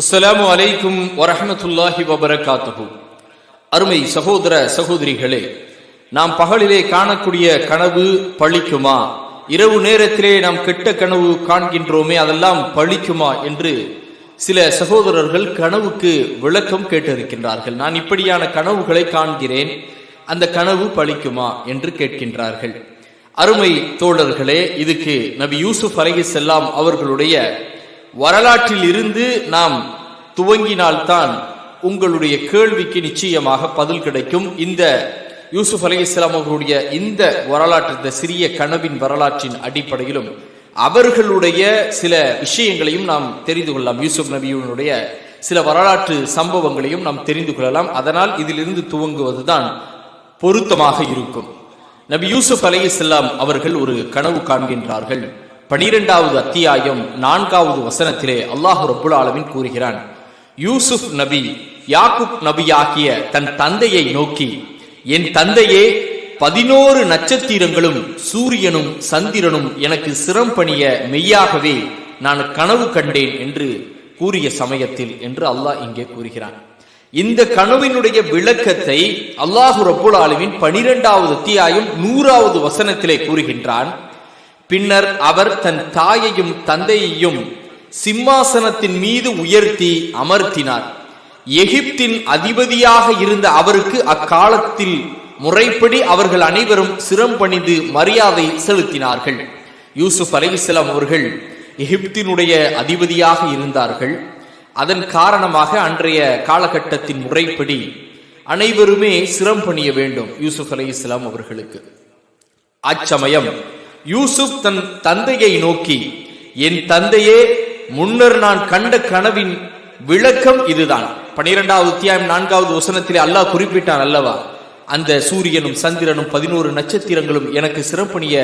அஸ்லாம் அலைக்கும் வரஹ்மத்துல்லாஹி வபரகாத்துஹு. அருமை சகோதர சகோதரிகளே நாம் பகலிலே காணக்கூடிய கனவு பழிக்குமா? இரவு நேரத்திலே நாம் கெட்ட கனவு காண்கின்றோமே அதெல்லாம் பழிக்குமா என்று சில சகோதரர்கள் கனவுக்கு விளக்கம் கேட்டிருக்கின்றார்கள். நான் இப்படியான கனவுகளை காண்கிறேன் அந்த கனவு பழிக்குமா என்று கேட்கின்றார்கள். அருமை தோழர்களே இதுக்கு நபி யூசுப் அலைஹிஸ்ஸலாம் அவர்களுடைய வரலாற்றில் இருந்து நாம் துவங்கினால்தான் உங்களுடைய கேள்விக்கு நிச்சயமாக பதில் கிடைக்கும். இந்த யூசுப் அலி இஸ்லாம் அவர்களுடைய இந்த வரலாற்று இந்த சிறிய கனவின் வரலாற்றின் அடிப்படையிலும் அவர்களுடைய சில விஷயங்களையும் நாம் தெரிந்து கொள்ளலாம். யூசுப் நபியினுடைய சில வரலாற்று சம்பவங்களையும் நாம் தெரிந்து கொள்ளலாம். அதனால் இதிலிருந்து துவங்குவதுதான் பொருத்தமாக இருக்கும். நபி யூசுப் அலைஹிஸ்ஸலாம் அவர்கள் ஒரு கனவு காண்கின்றார்கள். பனிரெண்டாவது அத்தியாயம் நான்காவது வசனத்திலே அல்லாஹு ரபுல் ஆலமின் கூறுகிறான் யூசுப் நபி யாக்குப் நபியாகிய தன் தந்தையை நோக்கி என் தந்தையே பதினோரு நட்சத்திரங்களும் சூரியனும் சந்திரனும் எனக்கு சிரம் பணிய மெய்யாகவே நான் கனவு கண்டேன் என்று கூறிய சமயத்தில் என்று அல்லாஹ் இங்கே கூறுகிறான். இந்த கனவினுடைய விளக்கத்தை அல்லாஹு ரபுல் ஆலமின் பனிரெண்டாவது அத்தியாயம் நூறாவது வசனத்திலே கூறுகின்றான் பின்னர் அவர் தன் தாயையும் தந்தையையும் சிம்மாசனத்தின் மீது உயர்த்தி அமர்த்தினார். எகிப்தின் அதிபதியாக இருந்த அவருக்கு அக்காலத்தில் முறைப்படி அவர்கள் அனைவரும் சிரம் பணிந்து மரியாதை செலுத்தினார்கள். யூசுப் அலைஹிஸ்ஸலாம் அவர்கள் எகிப்தினுடைய அதிபதியாக இருந்தார்கள். அதன் காரணமாக அன்றைய காலகட்டத்தின் முறைப்படி அனைவருமே சிரம் பணிய வேண்டும் யூசுப் அலைஹிஸ்ஸலாம் அவர்களுக்கு. அச்சமயம் யூசுப் தன் தந்தையை நோக்கி என் தந்தையே முன்னர் நான் கண்ட கனவின் விளக்கம் இதுதான். பனிரெண்டாவது அத்தியாயம் நான்காவது வசனத்திலே அல்லாஹ் குறிப்பிட்டான் அல்லவா? அந்த சூரியனும் சந்திரனும் பதினோரு நட்சத்திரங்களும் எனக்கு சிறப்பணிய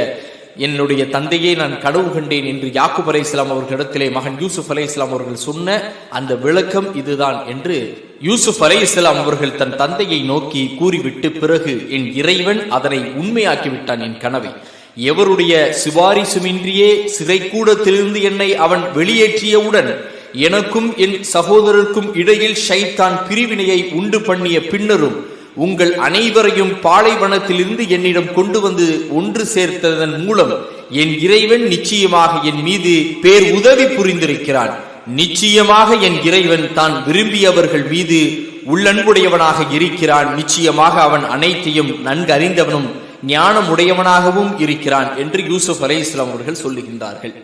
என்னுடைய தந்தையை நான் கனவு கண்டேன் என்று யாக்குப் அலை இஸ்லாம் அவர்களிடத்திலே மகன் யூசுப் அலை இஸ்லாம் அவர்கள் சொன்ன அந்த விளக்கம் இதுதான் என்று யூசுப் அலை இஸ்லாம் அவர்கள் தன் தந்தையை நோக்கி கூறிவிட்டு பிறகு என் இறைவன் அதனை உண்மையாக்கி விட்டான் என் கனவை. எவருடைய சிபாரிசுமின்றியே சிறைக்கூடத்திலிருந்து என்னை அவன் வெளியேற்றியவுடன் எனக்கும் என் சகோதரருக்கும் இடையில் ஷைத்தான் பிரிவினையை உண்டு பண்ணிய பின்னரும் உங்கள் அனைவரையும் பாலைவனத்திலிருந்து என்னிடம் கொண்டு வந்து ஒன்று சேர்த்ததன் மூலம் என் இறைவன் நிச்சயமாக என் மீது பேர் உதவி புரிந்திருக்கிறான். நிச்சயமாக என் இறைவன் தான் விரும்பியவர்கள் மீது உள்ளன்புடையவனாக இருக்கிறான். நிச்சயமாக அவன் அனைத்தையும் நன்கு அறிந்தவனும் ஞானம் உடையவனாகவும் இருக்கிறான் என்று யூசுப் அலை இஸ்லாம் அவர்கள் சொல்லுகின்றார்கள்.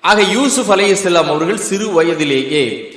ஆக யூசுப் அலை இஸ்லாம் அவர்கள் சிறு வயதிலேயே